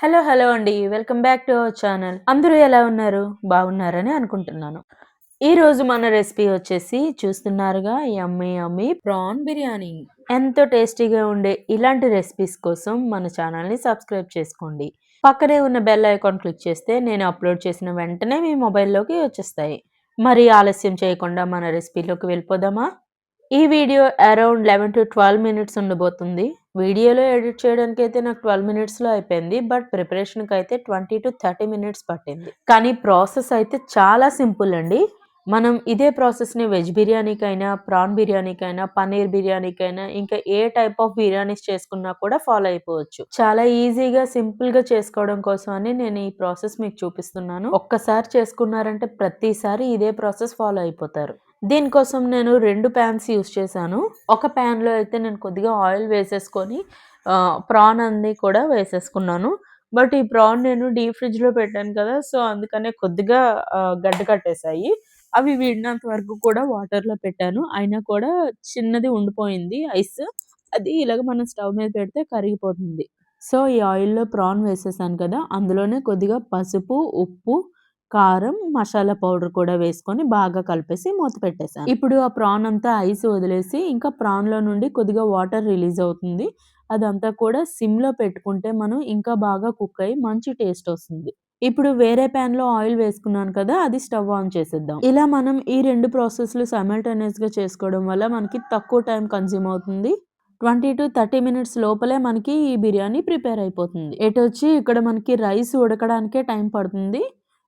Hello hello అండి. Welcome back to our channel. అందరూ ఎలా ఉన్నారు? బాగున్నారని అనుకుంటున్నాను. ఈ రోజు మన రెసిపీ వచ్చేసి చూస్తున్నారుగా యమ్మీ యమ్మీ ప్రాన్ బిర్యానీ. ఎంతో టేస్టీగా ఉండే ఇలాంటి రెసిపీస్ కోసం మన ఛానల్ని సబ్స్క్రైబ్ చేసుకోండి. పక్కనే ఉన్న బెల్ ఐకాన్ క్లిక్ చేస్తే నేను అప్లోడ్ చేసిన వెంటనే మీ మొబైల్లోకి వచ్చేస్తాయి. మరి ఆలస్యం చేయకుండా మన రెసిపీలోకి వెళ్ళిపోదామా? ఈ video around eleven to twelve minutes ఉండబోతుంది. వీడియోలో ఎడిట్ చేయడానికి అయితే నాకు ట్వెల్వ్ మినిట్స్లో అయిపోయింది. బట్ ప్రిపరేషన్కి అయితే ట్వంటీ టు థర్టీ మినిట్స్ పట్టింది. కానీ ప్రాసెస్ అయితే చాలా సింపుల్ అండి. మనం ఇదే ప్రాసెస్ని వెజ్ బిర్యానీకైనా ప్రాన్ బిర్యానీకైనా పన్నీర్ బిర్యానీకైనా ఇంకా ఏ టైప్ ఆఫ్ బిర్యానీస్ చేసుకున్నా కూడా ఫాలో అయిపోవచ్చు. చాలా ఈజీగా సింపుల్గా చేసుకోవడం కోసం అని నేను ఈ ప్రాసెస్ మీకు చూపిస్తున్నాను. ఒక్కసారి చేసుకున్నారంటే ప్రతిసారి ఇదే ప్రాసెస్ ఫాలో అయిపోతారు. దీనికోసం నేను రెండు ప్యాన్స్ యూస్ చేశాను. ఒక ప్యాన్లో అయితే నేను కొద్దిగా ఆయిల్ వేసేసుకొని ప్రాన్ అన్ని కూడా వేసేసుకున్నాను. బట్ ఈ ప్రాన్ నేను డీప్ ఫ్రిడ్జ్లో పెట్టాను కదా సో అందుకనే కొద్దిగా గడ్డ కట్టేశాయి. అవి వీడినంత వరకు కూడా వాటర్లో పెట్టాను. అయినా కూడా చిన్నది ఉండిపోయింది ఐస్. అది ఇలాగ మనం స్టవ్ మీద పెడితే కరిగిపోతుంది. సో ఈ ఆయిల్లో ప్రాన్ వేసేసాను కదా అందులోనే కొద్దిగా పసుపు ఉప్పు కారం మసాలా పౌడర్ కూడా వేసుకొని బాగా కలిపేసి మూత పెట్టేశాను. ఇప్పుడు ఆ ప్రాన్ అంతా ఐస్ వదిలేసి ఇంకా ప్రాన్లో నుండి కొద్దిగా వాటర్ రిలీజ్ అవుతుంది. అదంతా కూడా సిమ్లో పెట్టుకుంటే మనం ఇంకా బాగా కుక్ అయ్యి మంచి టేస్ట్ వస్తుంది. ఇప్పుడు వేరే ప్యాన్లో ఆయిల్ వేసుకున్నాను కదా అది స్టవ్ ఆన్ చేసేద్దాం. ఇలా మనం ఈ రెండు ప్రాసెస్లు గా చేసుకోవడం వల్ల మనకి తక్కువ టైం కన్జ్యూమ్ అవుతుంది. ట్వంటీ టు థర్టీ మినిట్స్ లోపలే మనకి ఈ బిర్యానీ ప్రిపేర్ అయిపోతుంది. ఎటు వచ్చి ఇక్కడ మనకి రైస్ ఉడకడానికే టైం పడుతుంది.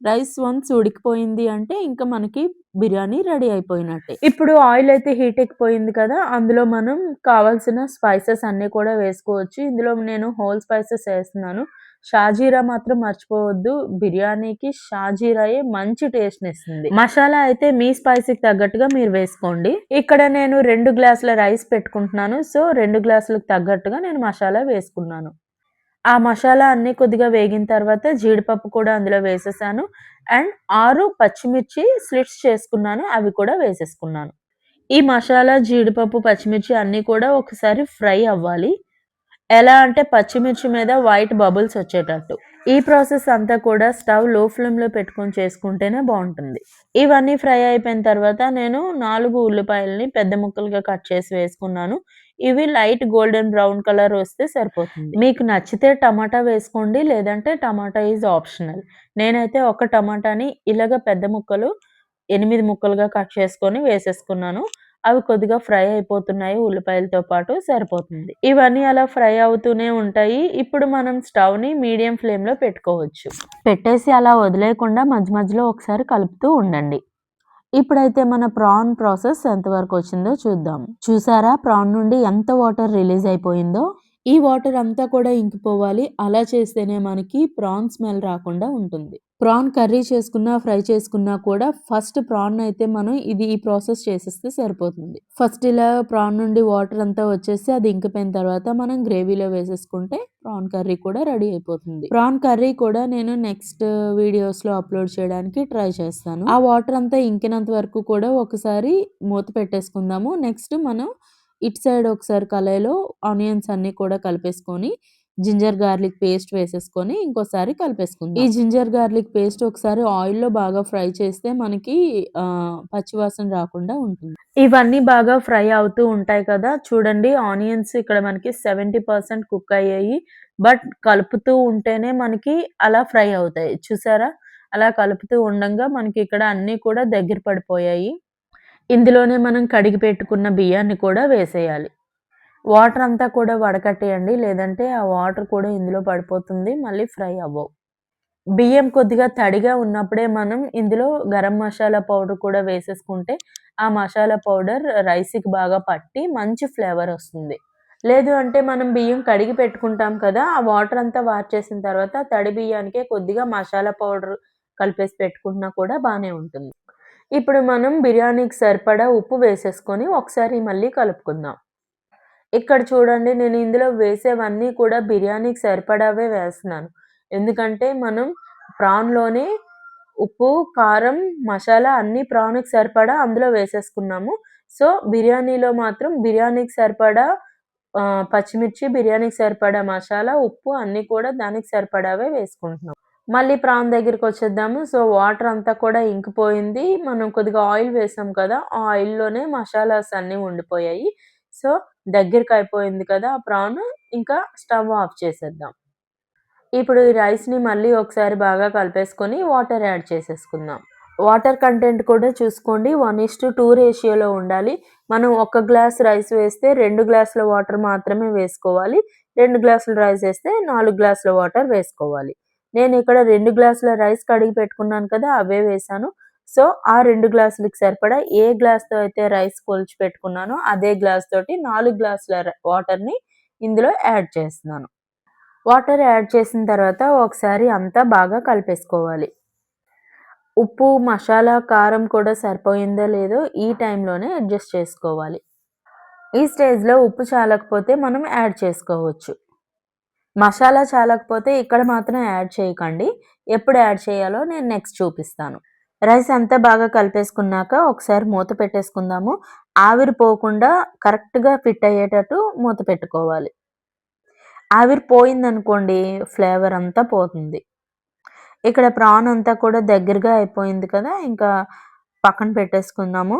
రైస్ వన్స్ ఉడికిపోయింది అంటే ఇంకా మనకి బిర్యానీ రెడీ అయిపోయినట్టే. ఇప్పుడు ఆయిల్ అయితే హీట్ ఎక్కిపోయింది కదా అందులో మనం కావాల్సిన స్పైసెస్ అన్నీ కూడా వేసుకోవచ్చు. ఇందులో నేను హోల్ స్పైసెస్ వేస్తున్నాను. షాజీరా మాత్రం మర్చిపోవద్దు. బిర్యానీకి షాజీరాయే మంచి టేస్ట్ ఇస్తుంది. మసాలా అయితే మీ స్పైసీకి తగ్గట్టుగా మీరు వేసుకోండి. ఇక్కడ నేను రెండు గ్లాసుల రైస్ పెట్టుకుంటున్నాను. సో రెండు గ్లాసులకు తగ్గట్టుగా నేను మసాలా వేసుకున్నాను. ఆ మసాలా అన్ని కొద్దిగా వేగిన తర్వాత జీడిపప్పు కూడా అందులో వేసేసాను. అండ్ ఆరు పచ్చిమిర్చి స్లిట్స్ చేసుకున్నాను అవి కూడా వేసేసుకున్నాను. ఈ మసాలా జీడిపప్పు పచ్చిమిర్చి అన్నీ కూడా ఒకసారి ఫ్రై అవ్వాలి. ఎలా అంటే పచ్చిమిర్చి మీద వైట్ బబుల్స్ వచ్చేటట్టు. ఈ ప్రాసెస్ అంతా కూడా స్టవ్లో ఫ్లేమ్లో పెట్టుకొని చేసుకుంటేనే బాగుంటుంది. ఇవన్నీ ఫ్రై అయిపోయిన తర్వాత నేను నాలుగు ఉల్లిపాయలని పెద్ద ముక్కలుగా కట్ చేసి వేసుకున్నాను. ఇవి లైట్ గోల్డెన్ బ్రౌన్ కలర్ వస్తే సరిపోతుంది. మీకు నచ్చితే టమాటా వేసుకోండి లేదంటే టమాటా ఈజ్ ఆప్షనల్. నేనైతే ఒక టమాటాని ఇలాగ పెద్ద ముక్కలు ఎనిమిది ముక్కలుగా కట్ చేసుకొని వేసేసుకున్నాను. అవి కొద్దిగా ఫ్రై అయిపోతున్నాయి ఉల్లిపాయలతో పాటు సరిపోతుంది. ఇవన్నీ అలా ఫ్రై అవుతూనే ఉంటాయి. ఇప్పుడు మనం స్టవ్ని మీడియం ఫ్లేమ్లో పెట్టుకోవచ్చు. పెట్టేసి అలా వదిలేయకుండా మధ్య మధ్యలో ఒకసారి కలుపుతూ ఉండండి. ఇప్పుడైతే మన ప్రాన్ ప్రాసెస్ ఎంతవరకు వచ్చిందో చూద్దాం. చూసారా? ప్రాన్ నుండి ఎంత వాటర్ రిలీజ్ అయిపోయిందో? ఈ వాటర్ అంతా కూడా ఇంకిపోవాలి. అలా చేస్తేనే మనకి ప్రాన్ స్మెల్ రాకుండా ఉంటుంది. ప్రాన్ కర్రీ చేసుకున్నా ఫ్రై చేసుకున్నా కూడా ఫస్ట్ ప్రాన్ అయితే మనం ఇది ఈ ప్రాసెస్ చేసేస్తే సరిపోతుంది. ఫస్ట్ ఇలా ప్రాన్ నుండి వాటర్ అంతా వచ్చేసి అది ఇంకిపోయిన తర్వాత మనం గ్రేవీలో వేసేసుకుంటే ప్రాన్ కర్రీ కూడా రెడీ అయిపోతుంది. ప్రాన్ కర్రీ కూడా నేను నెక్స్ట్ వీడియోస్లో అప్లోడ్ చేయడానికి ట్రై చేస్తాను. ఆ వాటర్ అంతా ఇంకినంత వరకు కూడా ఒకసారి మూత పెట్టేసుకుందాము. నెక్స్ట్ మనం ఇటు సైడ్ ఒకసారి కళాయిలో ఆనియన్స్ అన్ని కూడా కలిపేసుకొని జింజర్ గార్లిక్ పేస్ట్ వేసేసుకొని ఇంకోసారి కలిపేసుకుందాం. ఈ జింజర్ గార్లిక్ పేస్ట్ ఒకసారి ఆయిల్లో బాగా ఫ్రై చేస్తే మనకి పచ్చివాసన రాకుండా ఉంటుంది. ఇవన్నీ బాగా ఫ్రై అవుతూ ఉంటాయి కదా. చూడండి ఆనియన్స్ ఇక్కడ మనకి సెవెంటీ పర్సెంట్ కుక్ అయ్యాయి. బట్ కలుపుతూ ఉంటేనే మనకి అలా ఫ్రై అవుతాయి. చూసారా? అలా కలుపుతూ ఉండగా మనకి ఇక్కడ అన్నీ కూడా దగ్గర పడిపోయాయి. ఇందులోనే మనం కడిగి పెట్టుకున్న బియ్యాన్ని కూడా వేసేయాలి. వాటర్ అంతా కూడా వడకట్టేయండి లేదంటే ఆ వాటర్ కూడా ఇందులో పడిపోతుంది మళ్ళీ ఫ్రై అవ్వవు. బియ్యం కొద్దిగా తడిగా ఉన్నప్పుడే మనం ఇందులో గరం మసాలా పౌడర్ కూడా వేసేసుకుంటే ఆ మసాలా పౌడర్ రైస్కి బాగా పట్టి మంచి ఫ్లేవర్ వస్తుంది. లేదు అంటే మనం బియ్యం కడిగి పెట్టుకుంటాం కదా ఆ వాటర్ అంతా వార్చేసిన తర్వాత తడి బియ్యానికే కొద్దిగా మసాలా పౌడర్ కలిపేసి పెట్టుకున్నా కూడా బాగానే ఉంటుంది. ఇప్పుడు మనం బిర్యానీకి సరిపడా ఉప్పు వేసేసుకొని ఒకసారి మళ్ళీ కలుపుకుందాం. ఇక్కడ చూడండి నేను ఇందులో వేసేవన్నీ కూడా బిర్యానీకి సరిపడావే వేస్తున్నాను. ఎందుకంటే మనం ప్రాన్లోనే ఉప్పు కారం మసాలా అన్ని ప్రాన్కి సరిపడా అందులో వేసేసుకున్నాము. సో బిర్యానీలో మాత్రం బిర్యానీకి సరిపడా పచ్చిమిర్చి, బిర్యానీకి సరిపడా మసాలా, ఉప్పు అన్నీ కూడా దానికి సరిపడావే వేసుకుంటున్నాం. మళ్ళీ ప్రాన్ దగ్గరికి వచ్చేద్దాము సో, వాటర్ అంతా కూడా ఇంకిపోయింది. మనం కొద్దిగా ఆయిల్ వేసాం కదా! ఆ ఆయిల్‌లోనే మసాలాస్ అన్నీ ఉండిపోయాయి. సో, దగ్గరికయిపోయింది కదా! ఆ ప్రాను ఇంకా స్టవ్ ఆఫ్ చేసేద్దాం. ఇప్పుడు ఈ రైస్‌ని మళ్ళీ ఒకసారి బాగా కలిపేసుకొని వాటర్ యాడ్ చేసేసుకుందాం. వాటర్ కంటెంట్ కూడా చూసుకోండి. 1:2 రేషియోలో ఉండాలి. మనం ఒక గ్లాస్ రైస్ వేస్తే రెండు గ్లాసుల వాటర్ మాత్రమే వేసుకోవాలి. రెండు గ్లాసుల రైస్ వేస్తే నాలుగు గ్లాసుల వాటర్ వేసుకోవాలి. నేను ఇక్కడ రెండు గ్లాసుల రైస్ కడిగి పెట్టుకున్నాను కదా! అవే వేసాను సో, ఆ రెండు గ్లాసులకి సరిపడా ఏ గ్లాస్‌తో అయితే రైస్ కొలిచి పెట్టుకున్నానో అదే గ్లాస్ తోటి నాలుగు గ్లాసుల వాటర్‌ని ఇందులో యాడ్ చేస్తున్నాను. వాటర్ యాడ్ చేసిన తర్వాత ఒకసారి అంతా బాగా కలిపేసుకోవాలి. ఉప్పు, మసాలా, కారం కూడా సరిపోయిందో లేదో ఈ టైంలోనే అడ్జస్ట్ చేసుకోవాలి. ఈ స్టేజ్‌లో ఉప్పు చాలకపోతే మనం యాడ్ చేసుకోవచ్చు. మసాలా చాలకపోతే ఇక్కడ మాత్రం యాడ్ చేయకండి. ఎప్పుడు యాడ్ చేయాలో నేను నెక్స్ట్ చూపిస్తాను. రైస్ అంతా బాగా కలిపేసుకున్నాక ఒకసారి మూత పెట్టేసుకుందాము. ఆవిరి పోకుండా కరెక్ట్‌గా ఫిట్ అయ్యేటట్టు మూత పెట్టుకోవాలి. ఆవిరి పోయిందనుకోండి ఫ్లేవర్ అంతా పోతుంది. ఇక్కడ ప్రాన్ అంతా కూడా దగ్గరగా అయిపోయింది కదా! ఇంకా పక్కన పెట్టేసుకుందాము.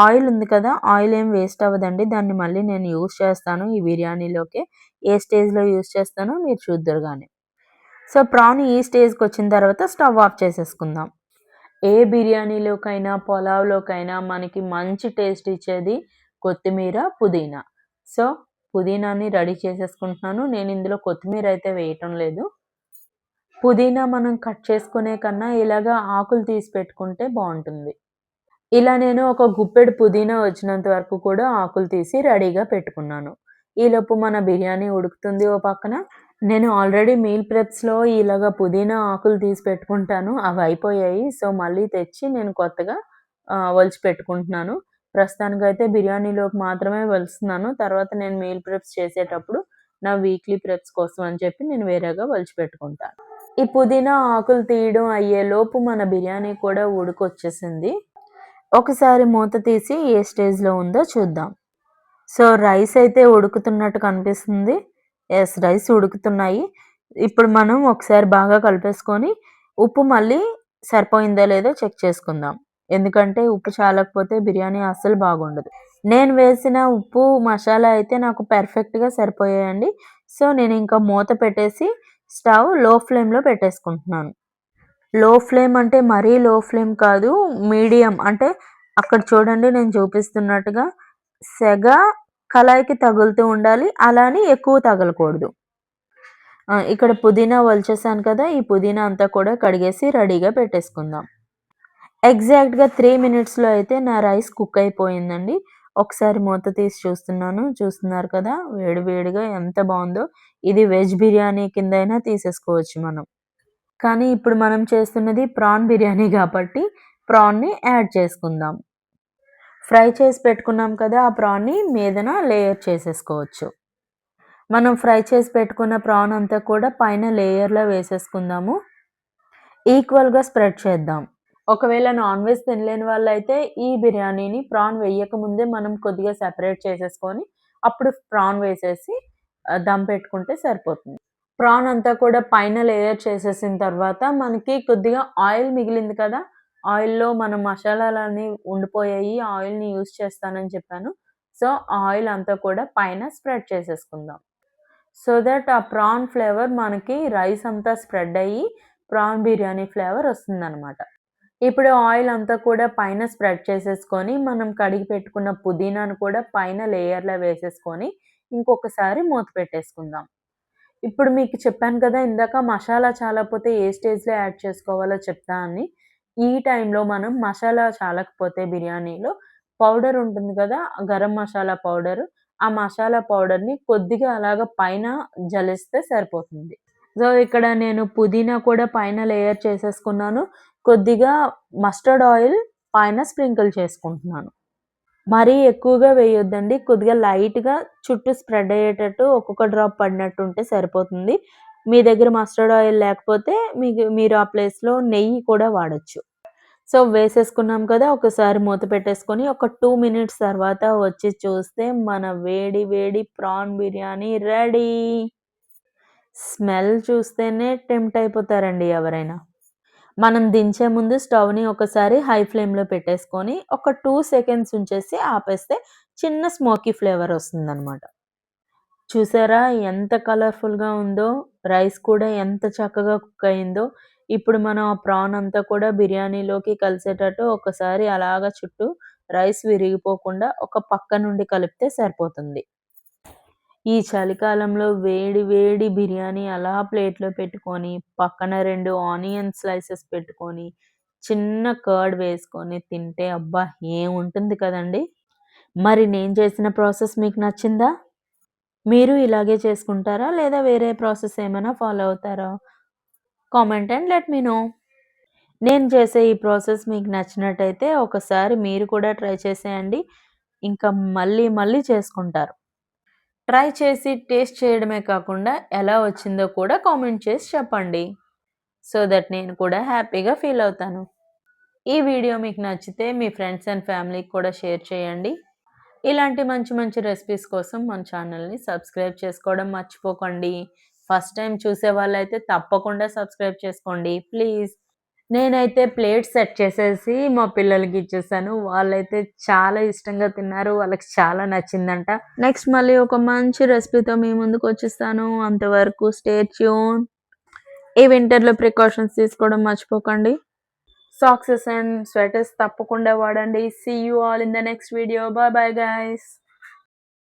ఆయిల్ ఉంది కదా! ఆయిల్ ఏం వేస్ట్ అవ్వదండి. దాన్ని మళ్ళీ నేను యూజ్ చేస్తాను ఈ బిర్యానీలోకి ఏ స్టేజ్‌లో యూజ్ చేస్తానో మీరు చూద్దురు కానీ సో, ప్రాన్ ఈ స్టేజ్కి వచ్చిన తర్వాత స్టవ్ ఆఫ్ చేసేసుకుందాం. ఏ బిర్యానీలోకైనా, పులావ్‌లోకైనా మనకి మంచి టేస్ట్ ఇచ్చేది కొత్తిమీర, పుదీనా. సో, పుదీనాని రెడీ చేసేసుకుంటున్నాను. నేను ఇందులో కొత్తిమీర అయితే వేయటం లేదు. పుదీనా మనం కట్ చేసుకునే కన్నా ఇలాగా ఆకులు తీసి పెట్టుకుంటే బాగుంటుంది ఇలా నేను ఒక గుప్పెడు పుదీనా వచ్చినంత వరకు కూడా ఆకులు తీసి రెడీగా పెట్టుకున్నాను. ఈలోపు మన బిర్యానీ ఉడుకుతుంది ఓ పక్కన. నేను ఆల్రెడీ మీల్ ప్రెప్స్‌లో ఇలాగ పుదీనా ఆకులు తీసి పెట్టుకుంటాను. అవి అయిపోయాయి. సో, మళ్ళీ తెచ్చి నేను కొత్తగా వలిచి ఒలిచి పెట్టుకుంటున్నాను. ప్రస్తుతానికైతే బిర్యానీలోకి మాత్రమే వలుస్తున్నాను తర్వాత నేను మీల్ ప్రెప్స్ చేసేటప్పుడు నా వీక్లీ ప్రెప్స్ కోసం అని చెప్పి నేను వేరేగా వలిచి పెట్టుకుంటాను. ఈ పుదీనా ఆకులు తీయడం అయ్యేలోపు మన బిర్యానీ కూడా ఉడికొచ్చేసింది. ఒకసారి మూత తీసి ఏ స్టేజ్‌లో ఉందో చూద్దాం. సో, రైస్ అయితే ఉడుకుతున్నట్టు కనిపిస్తుంది. ఎస్ రైస్ ఉడుకుతున్నాయి. ఇప్పుడు మనం ఒకసారి బాగా కలిపేసుకొని ఉప్పు మళ్ళీ సరిపోయిందో లేదో చెక్ చేసుకుందాం. ఎందుకంటే ఉప్పు చాలకపోతే బిర్యానీ అస్సలు బాగుండదు. నేను వేసిన ఉప్పు, మసాలా అయితే నాకు పర్ఫెక్ట్‌గా సరిపోయాయండి. సో, నేను ఇంకా మూత పెట్టేసి స్టవ్లో ఫ్లేమ్‌లో పెట్టేసుకుంటున్నాను. లో ఫ్లేమ్ అంటే మరీ లో ఫ్లేమ్ కాదు. మీడియం అంటే అక్కడ చూడండి నేను చూపిస్తున్నట్టుగా సెగ కళాయికి తగులుతూ ఉండాలి. అలా అని ఎక్కువ తగలకూడదు. ఇక్కడ పుదీనా వలిచేసాను కదా! ఈ పుదీనా అంతా కూడా కడిగేసి రెడీగా పెట్టేసుకుందాం. ఎగ్జాక్ట్‌గా త్రీ మినిట్స్‌లో అయితే నా రైస్ కుక్ అయిపోయిందండి. ఒకసారి మూత తీసి చూస్తున్నాను. చూస్తున్నారు కదా! వేడి వేడిగా ఎంత బాగుందో ఇది వెజ్ బిర్యానీ కిందైనా తీసేసుకోవచ్చు మనం. కానీ ఇప్పుడు మనం చేస్తున్నది ప్రాన్ బిర్యానీ కాబట్టి ప్రాన్‌ని యాడ్ చేసుకుందాం. ఫ్రై చేసి పెట్టుకున్నాం కదా! ఆ ప్రాన్‌ని మీదన లేయర్ చేసేసుకోవచ్చు. మనం ఫ్రై చేసి పెట్టుకున్న ప్రాన్ అంతా కూడా పైన లేయర్‌లో వేసేసుకుందాము. ఈక్వల్‌గా స్ప్రెడ్ చేద్దాం. ఒకవేళ నాన్ వెజ్ తినలేని వాళ్ళైతే ఈ బిర్యానీని ప్రాన్ వేయకముందే మనం కొద్దిగా సెపరేట్ చేసేసుకొని అప్పుడు ప్రాన్ వేసేసి దమ్ పెట్టుకుంటే సరిపోతుంది. ప్రాన్ అంతా కూడా పైన లేయర్ చేసేసిన తర్వాత మనకి కొద్దిగా ఆయిల్ మిగిలింది కదా! ఆయిల్‌లో మన మసాలాలన్నీ ఉండిపోయాయి. ఆయిల్‌ని యూజ్ చేస్తానని చెప్పాను. సో, ఆయిల్ అంతా కూడా పైన స్ప్రెడ్ చేసేసుకుందాం. సో దట్ ఆ ప్రాన్ ఫ్లేవర్ మనకి రైస్ అంతా స్ప్రెడ్ అయ్యి ప్రాన్ బిర్యానీ ఫ్లేవర్ వస్తుందనమాట. ఇప్పుడు ఆయిల్ అంతా కూడా పైన స్ప్రెడ్ చేసేసుకొని మనం కడిగి పెట్టుకున్న పుదీనాను కూడా పైన లేయర్‌లో వేసేసుకొని ఇంకొకసారి మూత పెట్టేసుకుందాం. ఇప్పుడు మీకు చెప్పాను కదా! ఇందాక మసాలా చాలకపోతే ఏ స్టేజ్‌లో యాడ్ చేసుకోవాలో చెప్తా అని. ఈ టైంలో మనం మసాలా చాలకపోతే బిర్యానీలో పౌడర్ ఉంటుంది కదా! గరం మసాలా పౌడర్ ఆ మసాలా పౌడర్‌ని కొద్దిగా అలాగా పైన జల్లిస్తే సరిపోతుంది. సో, ఇక్కడ నేను పుదీనా కూడా పైన లేయర్ చేసేసుకున్నాను. కొద్దిగా మస్టర్డ్ ఆయిల్ పైన స్ప్రింకిల్ చేసుకుంటున్నాను. మరీ ఎక్కువగా వేయొద్దండి. కొద్దిగా లైట్‌గా చుట్టూ స్ప్రెడ్ అయ్యేటట్టు ఒక్కొక్క డ్రాప్ పడినట్టు ఉంటే సరిపోతుంది. మీ దగ్గర మస్టర్డ్ ఆయిల్ లేకపోతే మీకు మీరు ఆ ప్లేస్‌లో నెయ్యి కూడా వాడచ్చు సో వేసేసుకున్నాం కదా ఒకసారి మూత పెట్టేసుకొని ఒక టూ మినిట్స్ తర్వాత వచ్చి చూస్తే మన వేడి వేడి ప్రాన్ బిర్యానీ రెడీ స్మెల్ చూస్తేనే టెంప్ట్ అయిపోతారండి ఎవరైనా మనం దించే ముందు స్టవ్ని ఒకసారి హై ఫ్లేమ్లో పెట్టేసుకొని ఒక టూ సెకండ్స్ ఉంచేసి ఆపేస్తే చిన్న స్మోకీ ఫ్లేవర్ వస్తుందన్నమాట. చూసారా ఎంత కలర్ఫుల్గా ఉందో రైస్ కూడా ఎంత చక్కగా కుక్ అయిందో. ఇప్పుడు మనం ఆ ప్రాన్ అంతా కూడా బిర్యానీలోకి కలిసేటట్టు ఒకసారి అలాగా చుట్టూ రైస్ విరిగిపోకుండా ఒక పక్క నుండి కలిపితే సరిపోతుంది. ఈ చలికాలంలో వేడి వేడి బిర్యానీ అలా ప్లేట్లో పెట్టుకొని పక్కన రెండు ఆనియన్ స్లైసెస్ పెట్టుకొని చిన్న కర్డ్ వేసుకొని తింటే అబ్బా ఏముంటుంది కదండి? మరి నేను చేసిన ప్రాసెస్ మీకు నచ్చిందా? మీరు ఇలాగే చేసుకుంటారా లేదా వేరే ప్రాసెస్ ఏమైనా ఫాలో అవుతారా? Comment and let me know. నేను చేసే ఈ ప్రాసెస్ మీకు నచ్చినట్టయితే ఒకసారి మీరు కూడా ట్రై చేసేయండి. ఇంకా మళ్ళీ మళ్ళీ చేసుకుంటారు. ట్రై చేసి టేస్ట్ చేయడమే కాకుండా ఎలా వచ్చిందో కూడా కామెంట్ చేసి చెప్పండి. సో దట్ నేను కూడా హ్యాపీగా ఫీల్ అవుతాను. ఈ వీడియో మీకు నచ్చితే మీ ఫ్రెండ్స్ అండ్ ఫ్యామిలీకి కూడా షేర్ చేయండి. ఇలాంటి మంచి మంచి రెసిపీస్ కోసం మన ఛానల్ని సబ్స్క్రైబ్ చేసుకోవడం మర్చిపోకండి. ఫస్ట్ టైం చూసే వాళ్ళైతే తప్పకుండా సబ్స్క్రైబ్ చేసుకోండి. ప్లీజ్. నేనైతే ప్లేట్ సెట్ చేసేసి మా పిల్లలకి ఇచ్చేసాను. వాళ్ళైతే చాలా ఇష్టంగా తిన్నారు. వాళ్ళకి చాలా నచ్చిందంట. నెక్స్ట్ మళ్ళీ ఒక మంచి రెసిపీతో మీ ముందుకు వచ్చేస్తాను. అంతవరకు స్టే ట్యూన్. ఈ వింటర్లో ప్రికాషన్స్ తీసుకోవడం మర్చిపోకండి. సాక్సెస్ అండ్ స్వెటర్స్ తప్పకుండా వాడండి. See you all in the next video bye bye guys